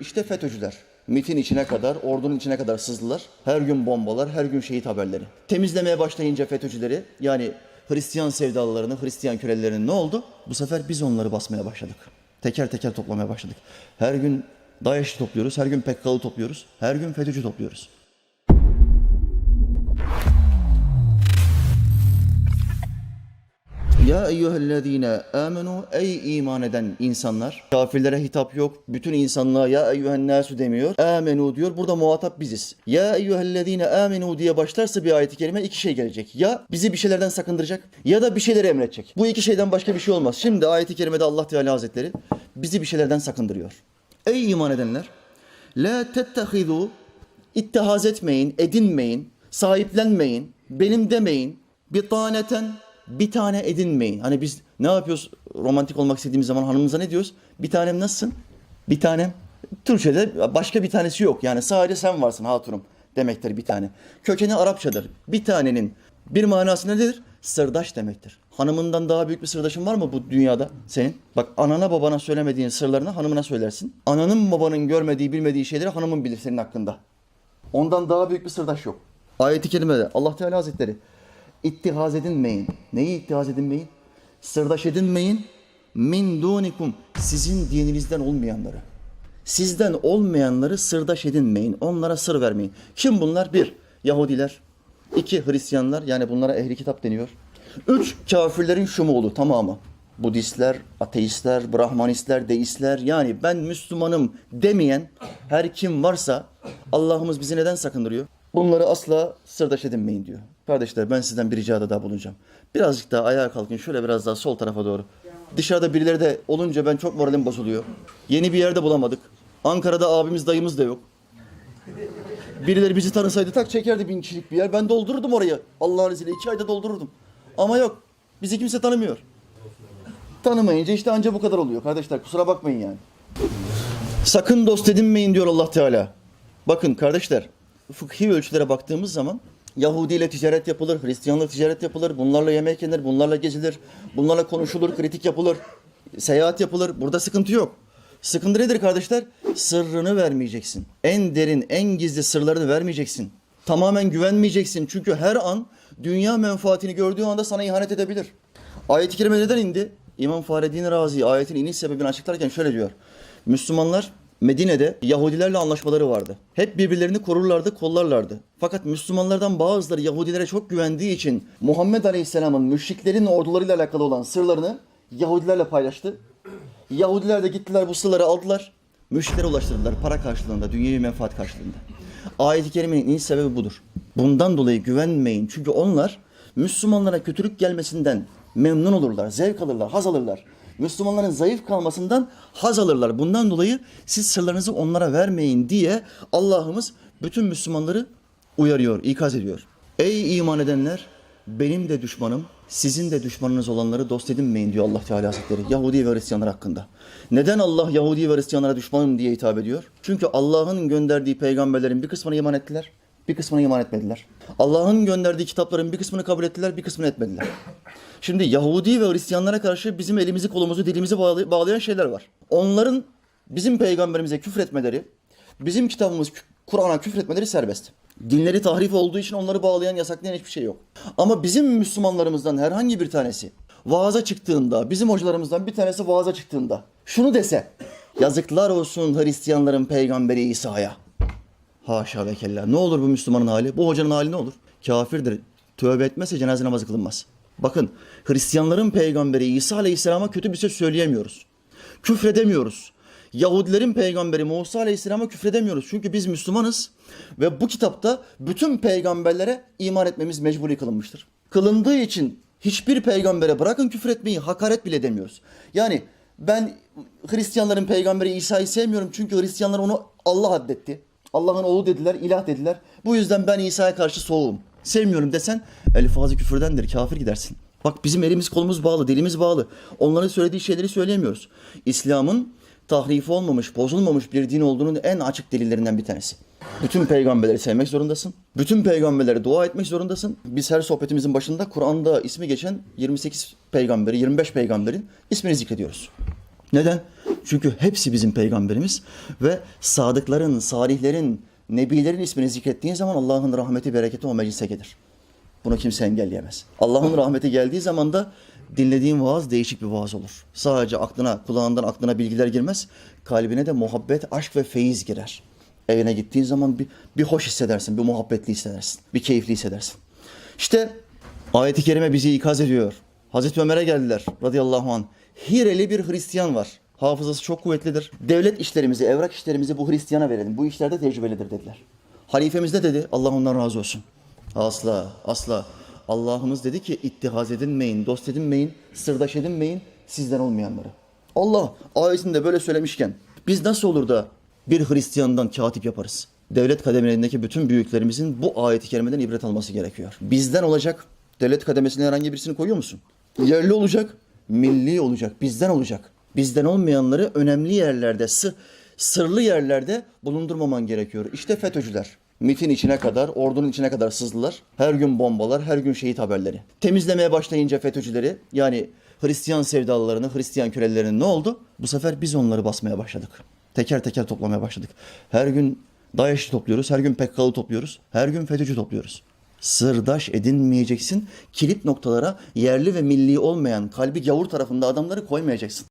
İşte FETÖ'cüler. MIT'in içine kadar, ordunun içine kadar sızdılar. Her gün bombalar, her gün şehit haberleri. Temizlemeye başlayınca FETÖ'cüleri yani Hristiyan sevdalılarını, Hristiyan kölelerini ne oldu? Bu sefer biz onları basmaya başladık. Teker teker toplamaya başladık. Her gün DAEŞ'i topluyoruz, her gün PKK'lı topluyoruz, her gün FETÖ'cü topluyoruz. Ya eyyühellezine amenu ey iman eden insanlar. Kafirlere hitap yok. Bütün insanlığa ya eyyühennâsü demiyor. Amenu diyor. Burada muhatap biziz. Ya eyyühellezine amenu diye başlarsa bir ayet-i kerime iki şey gelecek. Ya bizi bir şeylerden sakındıracak ya da bir şeyleri emredecek. Bu iki şeyden başka bir şey olmaz. Şimdi ayet-i kerimede Allah Teala Hazretleri bizi bir şeylerden sakındırıyor. Ey iman edenler. La tettehidu ittihaz etmeyin, edinmeyin, sahiplenmeyin, benim demeyin. Bir taneten bir tane edinmeyin. Hani biz ne yapıyoruz romantik olmak istediğimiz zaman hanımımıza ne diyoruz? Bir tanem nasılsın? Bir tanem. Türkçe'de başka bir tanesi yok. Yani sadece sen varsın hatunum demektir bir tane. Kökeni Arapçadır. Bir tanenin bir manası nedir? Sırdaş demektir. Hanımından daha büyük bir sırdaşın var mı bu dünyada senin? Bak anana babana söylemediğin sırlarını hanımına söylersin. Ananın babanın görmediği bilmediği şeyleri hanımın bilir senin hakkında. Ondan daha büyük bir sırdaş yok. Ayeti kerimede Allah Teala Hazretleri ittihaz edinmeyin. Neyi ittihaz edinmeyin? Sırdaş edinmeyin. Min dunikum sizin dininizden olmayanları. Sizden olmayanları sırdaş edinmeyin. Onlara sır vermeyin. Kim bunlar? Bir, Yahudiler. iki Hristiyanlar. Yani bunlara ehli kitap deniyor. Üç, kafirlerin şumulu tamamı. Budistler, ateistler, Brahmanistler, deistler yani ben Müslümanım demeyen her kim varsa Allah'ımız bizi neden sakındırıyor? Bunları asla sırdaş edinmeyin diyor. Kardeşler ben sizden bir ricada daha bulunacağım. Birazcık daha ayağa kalkın şöyle biraz daha sol tarafa doğru. Dışarıda birileri de olunca ben çok moralim bozuluyor. Yeni bir yerde bulamadık. Ankara'da abimiz dayımız da yok. Birileri bizi tanısaydı tak çekerdi bin kişilik bir yer. Ben doldururdum orayı. Allah'ın izniyle iki ayda doldururdum. Ama yok. Bizi kimse tanımıyor. Tanımayınca işte anca bu kadar oluyor kardeşler. Kusura bakmayın yani. Sakın dost edinmeyin diyor Allah Teala. Bakın kardeşler, fıkhi ölçülere baktığımız zaman Yahudi ile ticaret yapılır, Hristiyanla ticaret yapılır, bunlarla yemek yenir, bunlarla gezilir, bunlarla konuşulur, kritik yapılır, seyahat yapılır. Burada sıkıntı yok. Sıkıntı nedir kardeşler? Sırrını vermeyeceksin. En derin, en gizli sırlarını vermeyeceksin. Tamamen güvenmeyeceksin. Çünkü her an dünya menfaatini gördüğü anda sana ihanet edebilir. Ayet-i kerime neden indi? İmam Fahreddin Razi ayetin iniş sebebini açıklarken şöyle diyor. Müslümanlar Medine'de Yahudilerle anlaşmaları vardı. Hep birbirlerini korurlardı, kollarlardı. Fakat Müslümanlardan bazıları Yahudilere çok güvendiği için Muhammed Aleyhisselam'ın müşriklerin ordularıyla alakalı olan sırlarını Yahudilerle paylaştı. Yahudiler de gittiler bu sırları aldılar. Müşriklere ulaştırdılar para karşılığında, dünyevi menfaat karşılığında. Ayet-i kerimenin iniş sebebi budur. Bundan dolayı güvenmeyin. Çünkü onlar Müslümanlara kötülük gelmesinden memnun olurlar, zevk alırlar, haz alırlar. Müslümanların zayıf kalmasından haz alırlar. Bundan dolayı siz sırlarınızı onlara vermeyin diye Allah'ımız bütün Müslümanları uyarıyor, ikaz ediyor. Ey iman edenler, benim de düşmanım, sizin de düşmanınız olanları dost edinmeyin diyor Allah Teala Hazretleri Yahudi ve Hristiyanlar hakkında. Neden Allah Yahudi ve Hristiyanlara düşmanım diye hitap ediyor? Çünkü Allah'ın gönderdiği peygamberlerin bir kısmına iman ettiler, bir kısmına iman etmediler. Allah'ın gönderdiği kitapların bir kısmını kabul ettiler, bir kısmını etmediler. Şimdi Yahudi ve Hristiyanlara karşı bizim elimizi kolumuzu dilimizi bağlay- bağlayan şeyler var. Onların bizim peygamberimize küfretmeleri, bizim kitabımız Kur'an'a küfretmeleri serbest. Dinleri tahrif olduğu için onları bağlayan, yasaklayan hiçbir şey yok. Ama bizim Müslümanlarımızdan herhangi bir tanesi vaaza çıktığında, bizim hocalarımızdan bir tanesi vaaza çıktığında şunu dese, yazıklar olsun Hristiyanların peygamberi İsa'ya. Haşa ve kella. Ne olur bu Müslümanın hali? Bu hocanın hali ne olur? Kafirdir. Tövbe etmezse cenaze namazı kılınmaz. Bakın Hristiyanların peygamberi İsa Aleyhisselam'a kötü bir söz söyleyemiyoruz. Küfredemiyoruz. Yahudilerin peygamberi Musa Aleyhisselam'a küfredemiyoruz. Çünkü biz Müslümanız ve bu kitapta bütün peygamberlere iman etmemiz mecburi kılınmıştır. Kılındığı için hiçbir peygambere bırakın küfür etmeyi hakaret bile demiyoruz. Yani ben Hristiyanların peygamberi İsa'yı sevmiyorum çünkü Hristiyanlar onu Allah addetti. Allah'ın oğlu dediler, ilah dediler. Bu yüzden ben İsa'ya karşı soğuğum. Sevmiyorum desen elfazı küfürdendir, kafir gidersin. Bak bizim elimiz kolumuz bağlı, dilimiz bağlı. Onların söylediği şeyleri söyleyemiyoruz. İslam'ın tahrifi olmamış, bozulmamış bir din olduğunun en açık delillerinden bir tanesi. Bütün peygamberleri sevmek zorundasın. Bütün peygamberlere dua etmek zorundasın. Biz her sohbetimizin başında Kur'an'da ismi geçen 28 peygamberi, 25 peygamberin ismini zikrediyoruz. Neden? Çünkü hepsi bizim peygamberimiz ve sadıkların, salihlerin, nebilerin ismini zikrettiğin zaman Allah'ın rahmeti, bereketi o meclise gelir. Bunu kimse engelleyemez. Allah'ın rahmeti geldiği zaman da dinlediğin vaaz değişik bir vaaz olur. Sadece aklına, kulağından aklına bilgiler girmez. Kalbine de muhabbet, aşk ve feyiz girer. Evine gittiğin zaman bir, bir hoş hissedersin, bir muhabbetli hissedersin, bir keyifli hissedersin. İşte ayet-i kerime bizi ikaz ediyor. Hazreti Ömer'e geldiler radıyallahu anh. Hireli bir Hristiyan var. Hafızası çok kuvvetlidir. Devlet işlerimizi, evrak işlerimizi bu Hristiyana verelim. Bu işlerde tecrübelidir dediler. Halifemiz ne dedi? Allah ondan razı olsun. Asla, asla. Allah'ımız dedi ki ittihaz edinmeyin, dost edinmeyin, sırdaş edinmeyin sizden olmayanları. Allah ayetinde böyle söylemişken biz nasıl olur da bir Hristiyandan katip yaparız? Devlet kademelerindeki bütün büyüklerimizin bu ayeti kerimeden ibret alması gerekiyor. Bizden olacak. Devlet kademesine herhangi birisini koyuyor musun? Yerli olacak, milli olacak, bizden olacak. Bizden olmayanları önemli yerlerde, sı- sırlı yerlerde bulundurmaman gerekiyor. İşte FETÖ'cüler. MIT'in içine kadar, ordunun içine kadar sızdılar. Her gün bombalar, her gün şehit haberleri. Temizlemeye başlayınca FETÖ'cüleri, yani Hristiyan sevdalılarını, Hristiyan kölelerini ne oldu? Bu sefer biz onları basmaya başladık. Teker teker toplamaya başladık. Her gün DAEŞ'i topluyoruz, her gün PKK'lı topluyoruz, her gün FETÖ'cü topluyoruz. Sırdaş edinmeyeceksin. Kilit noktalara yerli ve milli olmayan kalbi gavur tarafında adamları koymayacaksın.